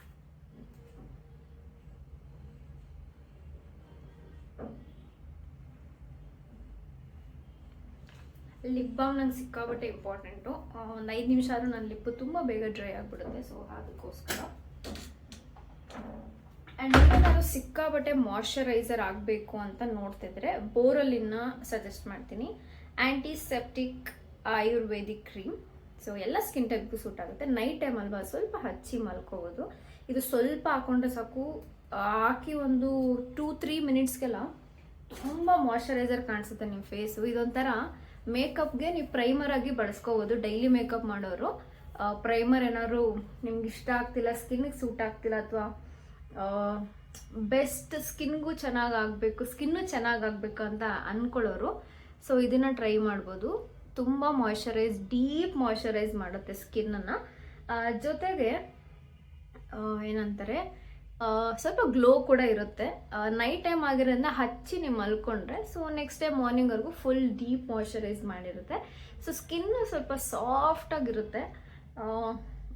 S1: ಲಿಪ್ ಬಾಮ್ ನಂಗೆ ಸಿಕ್ಕಾಬಟ್ಟೆ ಇಂಪಾರ್ಟೆಂಟು. ಒಂದು ಐದು ನಿಮಿಷ ಆದರೂ ನನ್ನ ಲಿಪ್ ತುಂಬ ಬೇಗ ಡ್ರೈ ಆಗಿಬಿಡುತ್ತೆ ಸೊ ಅದಕ್ಕೋಸ್ಕರ ಆ್ಯಂಡ್ ಏನಾದ್ರು ಸಿಕ್ಕಾಬಟ್ಟೆ ಮಾಯ್ಶ್ಚರೈಸರ್ ಆಗಬೇಕು ಅಂತ ನೋಡ್ತಿದ್ರೆ ಬೋರಲಿನ ಸಜೆಸ್ಟ್ ಮಾಡ್ತೀನಿ. Antiseptic ayurvedic cream. ಸೊ ಎಲ್ಲ ಸ್ಕಿನ್ ಟೈಪ್ಗೂ ಸೂಟ್ ಆಗುತ್ತೆ. ನೈಟ್ ಟೈಮ್ ಅಲ್ವಾ, ಸ್ವಲ್ಪ ಹಚ್ಚಿ ಮಲ್ಕೋಬೋದು. ಇದು ಸ್ವಲ್ಪ ಹಾಕೊಂಡ್ರೆ ಸಾಕು. ಹಾಕಿ ಒಂದು ಟೂ ತ್ರೀ ಮಿನಿಟ್ಸ್ಗೆಲ್ಲ ತುಂಬ ಮಾಯ್ಶ್ಚರೈಸರ್ ಕಾಣಿಸುತ್ತೆ ನಿಮ್ಮ ಫೇಸು. ಇದೊಂಥರ ಮೇಕಪ್ಗೆ ನೀವು ಪ್ರೈಮರ್ ಆಗಿ ಬಳಸ್ಕೋಬೋದು, ಡೈಲಿ ಮೇಕಪ್ ಮಾಡೋರು. ಪ್ರೈಮರ್ ಏನಾದ್ರು ನಿಮ್ಗೆ ಇಷ್ಟ ಆಗ್ತಿಲ್ಲ, ಸ್ಕಿನ್ಗೆ ಸೂಟ್ ಆಗ್ತಿಲ್ಲ ಅಥವಾ ಬೆಸ್ಟ್ ಸ್ಕಿನ್ಗೂ ಚೆನ್ನಾಗಿ ಆಗಬೇಕು, ಸ್ಕಿನ್ನು ಚೆನ್ನಾಗಿ ಆಗಬೇಕು ಅಂತ ಅಂದ್ಕೊಳ್ಳೋರು ಸೊ, ಇದನ್ನು ಟ್ರೈ ಮಾಡ್ಬೋದು. ತುಂಬ ಮಾಯ್ಶ್ಚರೈಸ್, ಡೀಪ್ ಮಾಯ್ಶ್ಚರೈಸ್ ಮಾಡುತ್ತೆ ಸ್ಕಿನ್ನನ್ನು. ಜೊತೆಗೆ ಏನಂತಾರೆ ಸ್ವಲ್ಪ ಗ್ಲೋ ಕೂಡ ಇರುತ್ತೆ. ನೈಟ್ ಟೈಮ್ ಆಗಿರೋದ್ರಿಂದ ಹಚ್ಚಿ ನೀವು ಮಲ್ಕೊಂಡ್ರೆ ಸೊ ನೆಕ್ಸ್ಟ್ ಡೇ ಮಾರ್ನಿಂಗ್ವರೆಗೂ ಫುಲ್ ಡೀಪ್ ಮಾಯ್ಚರೈಸ್ ಮಾಡಿರುತ್ತೆ. ಸೊ ಸ್ಕಿನ್ ಸ್ವಲ್ಪ ಸಾಫ್ಟ್ ಆಗಿರುತ್ತೆ. ಆ,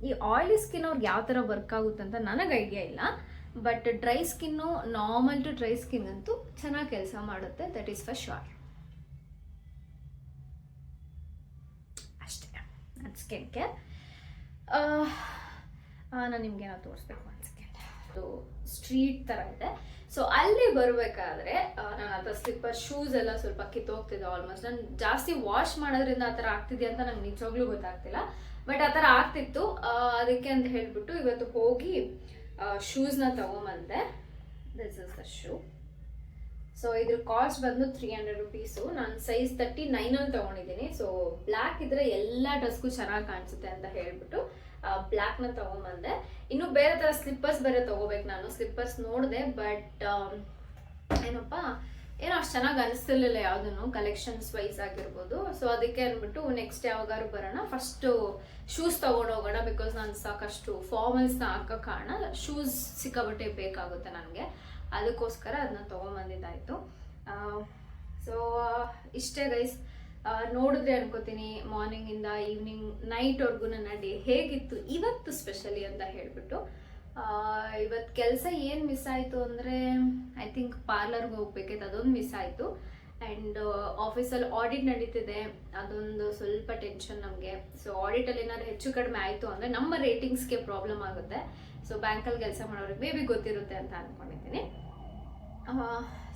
S1: ಈ ಆಯಿಲಿ ಸ್ಕಿನ್ ಅವ್ರಿಗೆ ಯಾವ ಥರ ವರ್ಕ್ ಆಗುತ್ತೆ ಅಂತ ನನಗೆ ಐಡಿಯಾ ಇಲ್ಲ. But dry skin normal to dry skin ಅಂತೂ ಚೆನ್ನಾಗಿ ಕೆಲಸ ಮಾಡುತ್ತೆ ದಟ್ ಈಸ್ ಫಾರ್ ಶ್ಯೂರ್ ಅಷ್ಟೇ ನನ್ನ ಸ್ಕಿನ್ ಕೇರ್ ನಾನು ನಿಮ್ಗೆ ಏನೋ ತೋರಿಸ್ಬೇಕು? ಅದು ಸ್ಟ್ರೀಟ್ ಥರ ಇದೆ. ಸೊ ಅಲ್ಲಿ ಬರಬೇಕಾದ್ರೆ ನಾನು ಹತ್ರ ಸ್ಲಿಪ್ಪರ್ ಶೂಸ್ ಎಲ್ಲ ಸ್ವಲ್ಪ ಕಿತ್ತೋಗ್ತಿದ್ದೆ ಆಲ್ಮೋಸ್ಟ್ ನಾನು ಜಾಸ್ತಿ ವಾಶ್ ಮಾಡೋದ್ರಿಂದ ಆ ಥರ ಆಗ್ತಿದೆ ಅಂತ ನಂಗೆ ನಿಜವಾಗ್ಲೂ ಗೊತ್ತಾಗ್ತಿಲ್ಲ. ಬಟ್ ಆ ಥರ ಆಗ್ತಿತ್ತು. ಅದಕ್ಕೆ ಅಂತ ಹೇಳಿಬಿಟ್ಟು ಇವತ್ತು ಹೋಗಿ ಶೂಸ್ನ ತಗೊಂಬಂದೆ. This is the shoe so ಇದ್ರ ಕಾಸ್ಟ್ ಬಂದು ತ್ರೀ ಹಂಡ್ರೆಡ್ ರುಪೀಸು ನಾನು ಸೈಜ್ ತರ್ಟಿ ನೈನಲ್ಲಿ ತೊಗೊಂಡಿದ್ದೀನಿ. ಸೊ ಬ್ಲ್ಯಾಕ್ ಇದ್ರೆ ಎಲ್ಲ ಡ್ರೆಸ್ಗೂ ಚೆನ್ನಾಗಿ ಕಾಣಿಸುತ್ತೆ ಅಂತ ಹೇಳ್ಬಿಟ್ಟು ಬ್ಲ್ಯಾಕ್ನ ತೊಗೊಂಬಂದೆ. ಇನ್ನು ಬೇರೆ ಥರ ಸ್ಲಿಪ್ಪರ್ಸ್ ಬೇರೆ ತೊಗೋಬೇಕು ನಾನು. ಸ್ಲಿಪ್ಪರ್ಸ್ ನೋಡಿದೆ ಬಟ್ ಏನಪ್ಪ, ಏನೋ ಅಷ್ಟು ಚೆನ್ನಾಗಿ ಅನಿಸ್ತಿರ್ಲಿಲ್ಲ ಯಾವುದನ್ನು ಕಲೆಕ್ಷನ್ಸ್ ವೈಸ್ ಆಗಿರ್ಬೋದು. ಸೊ ಅದಕ್ಕೆ ಅಂದ್ಬಿಟ್ಟು ನೆಕ್ಸ್ಟ್ ಯಾವಾಗಾದ್ರು ಬರೋಣ. ಫಸ್ಟು ಶೂಸ್ ತೊಗೊಂಡು ಹೋಗೋಣ ಬಿಕಾಸ್ ನಾನು ಸಾಕಷ್ಟು ಫಾರ್ಮಲ್ಸ್ನ ಹಾಕೋ ಕಾರಣ ಶೂಸ್ ಸಿಕ್ಕಾಬಟ್ಟೆ ಬೇಕಾಗುತ್ತೆ ನನಗೆ. ಅದಕ್ಕೋಸ್ಕರ ಅದನ್ನ ತೊಗೊಂಬಂದಿದ್ದಾಯಿತು. ಸೊ ಇಷ್ಟೇ ಗೈಸ್ ನೋಡಿದ್ರೆ ಅನ್ಕೋತೀನಿ ಮಾರ್ನಿಂಗಿಂದ, ಈವ್ನಿಂಗ್, ನೈಟ್ವರೆಗೂ ನನ್ನ ಡೇ ಹೇಗಿತ್ತು, ಇವತ್ತು ಸ್ಪೆಷಲಿ ಅಂತ ಹೇಳಿಬಿಟ್ಟು. ಇವತ್ತು ಕೆಲಸ ಏನು ಮಿಸ್ ಆಯಿತು ಅಂದರೆ ಐ ಥಿಂಕ್ ಪಾರ್ಲರ್ಗೆ ಹೋಗ್ಬೇಕಿತ್ತು, ಅದೊಂದು ಮಿಸ್ ಆಯಿತು. ಆ್ಯಂಡ್ ಆಫೀಸಲ್ಲಿ ಆಡಿಟ್ ನಡೀತಿದೆ, ಅದೊಂದು ಸ್ವಲ್ಪ ಟೆನ್ಷನ್ ನಮಗೆ. ಸೊ ಆಡಿಟಲ್ಲಿ ಏನಾದ್ರು ಹೆಚ್ಚು ಕಡಿಮೆ ಆಯಿತು ಅಂದರೆ ನಮ್ಮ ರೇಟಿಂಗ್ಸ್ಗೆ ಪ್ರಾಬ್ಲಮ್ ಆಗುತ್ತೆ. ಸೊ ಬ್ಯಾಂಕಲ್ಲಿ ಕೆಲಸ ಮಾಡೋರಿಗೆ ಬೇಬಿ ಗೊತ್ತಿರುತ್ತೆ ಅಂತ ಅಂದ್ಕೊಂಡಿದ್ದೀನಿ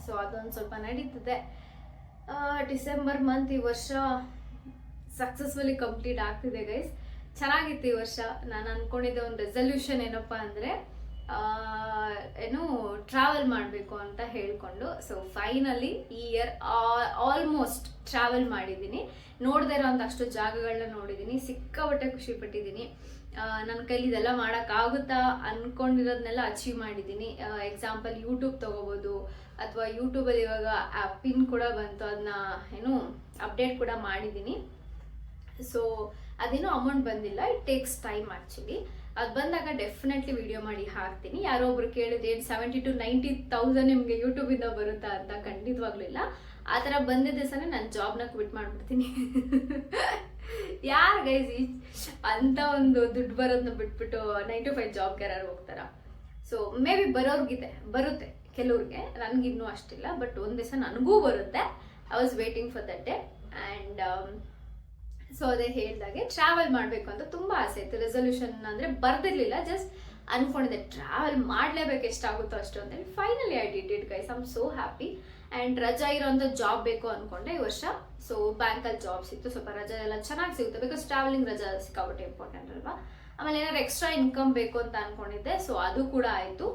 S1: ಸೊ ಅದೊಂದು ಸ್ವಲ್ಪ ನಡೀತದೆ. ಡಿಸೆಂಬರ್ ಮಂತ್ ಈ ವರ್ಷ ಸಕ್ಸಸ್ಫುಲಿ ಕಂಪ್ಲೀಟ್ ಆಗ್ತಿದೆ ಗೈಸ್ ಚೆನ್ನಾಗಿತ್ತು ಈ ವರ್ಷ. ನಾನು ಅಂದ್ಕೊಂಡಿದ್ದೆ ಒಂದು ರೆಸಲ್ಯೂಷನ್ ಏನಪ್ಪ ಅಂದರೆ ಏನು ಟ್ರಾವೆಲ್ ಮಾಡಬೇಕು ಅಂತ ಹೇಳಿಕೊಂಡು ಸೊ ಫೈನಲಿ ಈ ಇಯರ್ ಆಲ್ಮೋಸ್ಟ್ ಟ್ರಾವೆಲ್ ಮಾಡಿದ್ದೀನಿ. ನೋಡದೇ ಇರೋಂಥ ಅಷ್ಟು ಜಾಗಗಳನ್ನ ನೋಡಿದ್ದೀನಿ. ಸಿಕ್ಕಾಪಟ್ಟೆ ಖುಷಿ ಪಟ್ಟಿದ್ದೀನಿ. ನನ್ನ ಕೈಲಿ ಇದೆಲ್ಲ ಮಾಡೋಕ್ಕಾಗುತ್ತಾ ಅಂದ್ಕೊಂಡಿರೋದನ್ನೆಲ್ಲ ಅಚೀವ್ ಮಾಡಿದ್ದೀನಿ. ಎಕ್ಸಾಂಪಲ್ ಯೂಟ್ಯೂಬ್ ತೊಗೋಬೋದು, ಅಥವಾ ಯೂಟ್ಯೂಬಲ್ಲಿ ಇವಾಗ ಪಿನ್ ಕೂಡ ಬಂತು. ಅದನ್ನ ಏನು ಅಪ್ಡೇಟ್ ಕೂಡ ಮಾಡಿದ್ದೀನಿ. ಸೊ ಅದೇನೂ ಅಮೌಂಟ್ ಬಂದಿಲ್ಲ. ಇಟ್ ಟೇಕ್ಸ್ ಟೈಮ್ ಆ್ಯಕ್ಚುಲಿ ಅದು ಬಂದಾಗ ಡೆಫಿನೆಟ್ಲಿ ವಿಡಿಯೋ ಮಾಡಿ ಹಾಕ್ತೀನಿ. ಯಾರೋ ಒಬ್ರು ಕೇಳಿದ್ರೆ ಏನು ಸೆವೆಂಟಿ ಟು ನೈಂಟಿ ತೌಸಂಡ್ ನಿಮಗೆ ಯೂಟ್ಯೂಬಿಂದ ಬರುತ್ತಾ ಅಂತ ಖಂಡಿತವಾಗ್ಲಿಲ್ಲ ಆ ಥರ ಬಂದಿದ್ದ ಸಹ ನಾನು ಜಾಬ್ನ ಕ್ವಿಟ್ ಮಾಡಿಬಿಡ್ತೀನಿ. ಯಾರು ಗೈಸ್ ಈ ಅಂತ ಒಂದು ದುಡ್ಡು ಬರೋದನ್ನ ಬಿಟ್ಬಿಟ್ಟು ನೈನ್ ಟು ಫೈವ್ ಜಾಬ್ಗೆ ಯಾರು ಹೋಗ್ತಾರ? ಸೊ ಮೇ ಬಿ ಬರೋರ್ಗಿದೆ, ಬರುತ್ತೆ ಕೆಲವ್ರಿಗೆ. ನನಗಿನ್ನೂ ಅಷ್ಟಿಲ್ಲ ಬಟ್ ಒಂದು ದಿವಸ ನನಗೂ ಬರುತ್ತೆ. I was waiting for that day and so ಅದೇ ಹೇಳಿದಾಗೆ ಟ್ರಾವೆಲ್ ಮಾಡಬೇಕು ಅಂತ ತುಂಬ ಆಸೆ ಇತ್ತು. ರೆಸೊಲ್ಯೂಷನ್ ಅಂದರೆ ಬರ್ದಿರಲಿಲ್ಲ ಜಸ್ಟ್ ಅನ್ಕೊಂಡಿದ್ದೆ ಟ್ರಾವೆಲ್ ಮಾಡಲೇಬೇಕು ಎಷ್ಟಾಗುತ್ತೋ ಅಷ್ಟು ಅಂತೇಳಿ finally I did it guys I'm so happy and ರಜಾ ಇರೋಂಥ ಜಾಬ್ ಬೇಕು ಅಂದ್ಕೊಂಡೆ ಈ ವರ್ಷ. ಸೊ ಬ್ಯಾಂಕಲ್ಲಿ ಜಾಬ್ ಸಿಕ್ತು ಸ್ವಲ್ಪ ರಜಾ ಎಲ್ಲ ಚೆನ್ನಾಗಿ ಸಿಗುತ್ತೆ ಬಿಕಾಸ್ ಟ್ರಾವೆಲಿಂಗ್ ರಜಾ ಸಿಕ್ಕಾಬಿಟ್ಟು ಇಂಪಾರ್ಟೆಂಟ್ ಅಲ್ವಾ? ಆಮೇಲೆ ಏನಾದ್ರು ಎಕ್ಸ್ಟ್ರಾ ಇನ್ಕಮ್ ಬೇಕು ಅಂತ ಅಂದ್ಕೊಂಡಿದ್ದೆ ಸೊ ಅದು ಕೂಡ ಆಯಿತು.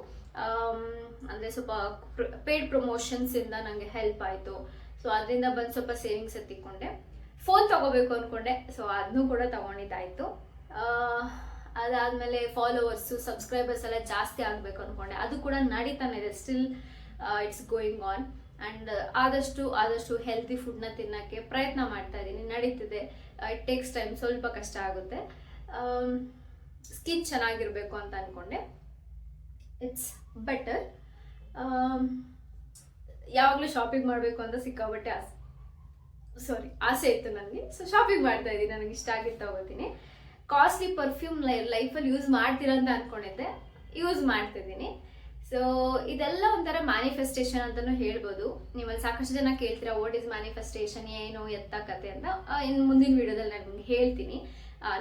S1: ಅಂದರೆ ಸ್ವಲ್ಪ ಪೇಡ್ ಪ್ರಮೋಷನ್ಸಿಂದ ನನಗೆ ಹೆಲ್ಪ್ ಆಯಿತು. ಸೊ ಅದರಿಂದ ಬಂದು ಸ್ವಲ್ಪ ಸೇವಿಂಗ್ಸ್ ಎತ್ತಿಕೊಂಡೆ. ಫೋನ್ ತಗೋಬೇಕು ಅಂದ್ಕೊಂಡೆ ಸೊ ಅದನ್ನೂ ಕೂಡ ತಗೊಂಡಿದ್ದಾಯಿತು. ಅದಾದಮೇಲೆ ಫಾಲೋವರ್ಸು ಸಬ್ಸ್ಕ್ರೈಬರ್ಸ್ ಎಲ್ಲ ಜಾಸ್ತಿ ಆಗಬೇಕು ಅಂದ್ಕೊಂಡೆ ಅದು ಕೂಡ ನಡೀತಾನೆ ಇದೆ still it's going on and ಆದಷ್ಟು ಆದಷ್ಟು ಹೆಲ್ತಿ ಫುಡ್ನ ತಿನ್ನೋಕ್ಕೆ ಪ್ರಯತ್ನ ಮಾಡ್ತಾ ಇದ್ದೀನಿ. ನಡೀತಿದೆ ಇಟ್ ಟೇಕ್ಸ್ ಟೈಮ್ ಸ್ವಲ್ಪ ಕಷ್ಟ ಆಗುತ್ತೆ. ಸ್ಕಿನ್ ಚೆನ್ನಾಗಿರಬೇಕು ಅಂತ ಅಂದ್ಕೊಂಡೆ ಇಟ್ಸ್ ಬೆಟರ್ ಯಾವಾಗಲೂ ಶಾಪಿಂಗ್ ಮಾಡಬೇಕು ಅಂತ ಸಿಕ್ಕಾಬಟ್ಟೆ ಆಸೆ. ಸಾರಿ ಆಸೆ ಇತ್ತು ನನಗೆ. ಸೊ ಶಾಪಿಂಗ್ ಮಾಡ್ತಾ ಇದ್ದೀನಿ. ನನಗೆ ಇಷ್ಟ ಆಗಿದ್ದು ತಗೋತೀನಿ. ಕಾಸ್ಟ್ಲಿ ಪರ್ಫ್ಯೂಮ್ ಲೈಫಲ್ಲಿ ಯೂಸ್ ಮಾಡ್ತೀರಾ ಅಂತ ಅನ್ಕೊಂಡಿದ್ದೆ. ಯೂಸ್ ಮಾಡ್ತಿದ್ದೀನಿ ಸೊ ಇದೆಲ್ಲ ಒಂಥರ ಮ್ಯಾನಿಫೆಸ್ಟೇಷನ್ ಅಂತಲೂ ಹೇಳ್ಬೋದು. ನೀವಲ್ಲಿ ಸಾಕಷ್ಟು ಜನ ಕೇಳ್ತೀರಾ ವಾಟ್ ಇಸ್ ಮ್ಯಾನಿಫೆಸ್ಟೇಷನ್ ಏನು? ಎತ್ತ ಕತೆ? ಅಂತ. ಇನ್ನು ಮುಂದಿನ ವಿಡಿಯೋದಲ್ಲಿ ನಾನು ನಿಮ್ಗೆ ಹೇಳ್ತೀನಿ.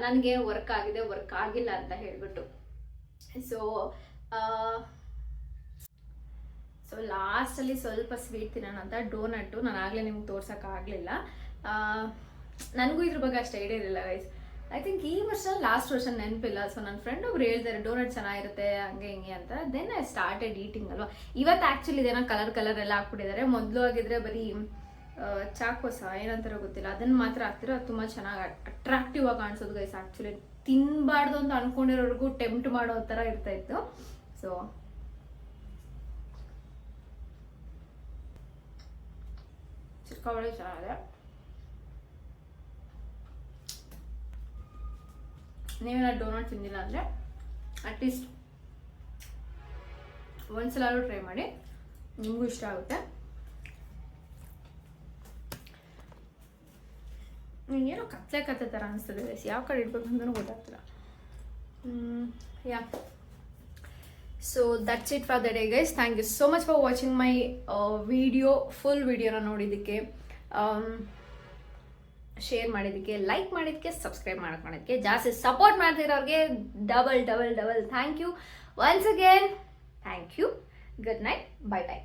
S1: ನನಗೆ ವರ್ಕ್ ಆಗಿದೆ ವರ್ಕ್ ಆಗಿಲ್ಲ ಅಂತ ಹೇಳ್ಬಿಟ್ಟು. ಸೊ ಸೊ ಲಾಸ್ಟಲ್ಲಿ ಸ್ವಲ್ಪ ಸ್ವೀಟ್ ತಿನ್ನೋಣ ಅಂತ ಡೋನಟ್ಟು ನಾನು ಆಗಲೇ ನಿಮ್ಗೆ ತೋರ್ಸೋಕ್ಕಾಗಲಿಲ್ಲ ನನಗೂ ಇದ್ರ ಬಗ್ಗೆ ಅಷ್ಟು ಐಡಿಯಾ ಇರಲಿಲ್ಲ ಗೈಸ್ ಐ ಥಿಂಕ್ ಈ ವರ್ಷ ಲಾಸ್ಟ್ ವರ್ಷ ನೆನಪಿಲ್ಲ. ಸೊ ನನ್ನ ಫ್ರೆಂಡ್ ಒಬ್ರು ಹೇಳ್ತಾರೆ ಡೋನಟ್ ಚೆನ್ನಾಗಿರುತ್ತೆ, ಹಂಗೆ ಹಿಂಗೆ ಅಂತ. ದೆನ್ ಐ ಸ್ಟಾರ್ಟೆಡ್ ಈಟಿಂಗ್ ಅಲ್ವಾ? ಇವತ್ತು ಆ್ಯಕ್ಚುಲಿ ಇದೇನೋ ಕಲರ್ ಕಲರ್ ಎಲ್ಲ ಹಾಕ್ಬಿಟ್ಟಿದ್ದಾರೆ. ಮೊದಲು ಆಗಿದ್ರೆ ಬರೀ ಚಾಕೋಸ ಏನಂತಾರೋ ಗೊತ್ತಿಲ್ಲ. ಅದನ್ನು ಮಾತ್ರ ಹಾಕ್ತಿರೋ, ಅದು ತುಂಬ ಚೆನ್ನಾಗಿ ಅಟ್ರಾಕ್ಟಿವ್ ಆಗಿ ಕಾಣಿಸೋದು ಗೈಸ್ ಆ್ಯಕ್ಚುಲಿ ತಿನ್ನಬಾರ್ದು ಅಂತ ಅನ್ಕೊಂಡಿರೋರ್ಗು ಟೆಂಪ್ಟ್ ಮಾಡೋ ಥರ ಇರ್ತಾ ಇತ್ತು. ಸೊ ಸಿಕ್ಕಾಬಳೆ ಚೆನ್ನಾಗಿದೆ ನೀವೇನಾದ್ರು ಡೋನಟ್ ತಿಂದಿಲ್ಲ ಅಂದರೆ ಅಟ್ಲೀಸ್ಟ್ ಒಂದ್ಸಲಾದ್ರೂ ಟ್ರೈ ಮಾಡಿ, ನಿಮಗೂ ಇಷ್ಟ ಆಗುತ್ತೆ. ಏನೋ ಕತ್ಲೆ ಕತ್ತೆ ಥರ ಅನಿಸ್ತದೆ ಯಾವ ಕಡೆ ಇಡ್ಬೇಕು ಅಂತಲೂ ಗೊತ್ತಾಗ್ತಿಲ್ಲ. Yeah so that's it for the day guys thank you so much for watching my video full ವಿಡಿಯೋನ ನೋಡಿದ್ದಕ್ಕೆ. ಶೇರ್ ಮಾಡಿದ್ದಕ್ಕೆ ಲೈಕ್ ಮಾಡಿದ್ದಕ್ಕೆ ಸಬ್ಸ್ಕ್ರೈಬ್ ಮಾಡ್ಕೊಳೋದಕ್ಕೆ ಜಾಸ್ತಿ support ಮಾಡ್ತಿರೋರಿಗೆ double double double thank you once again thank you good night bye bye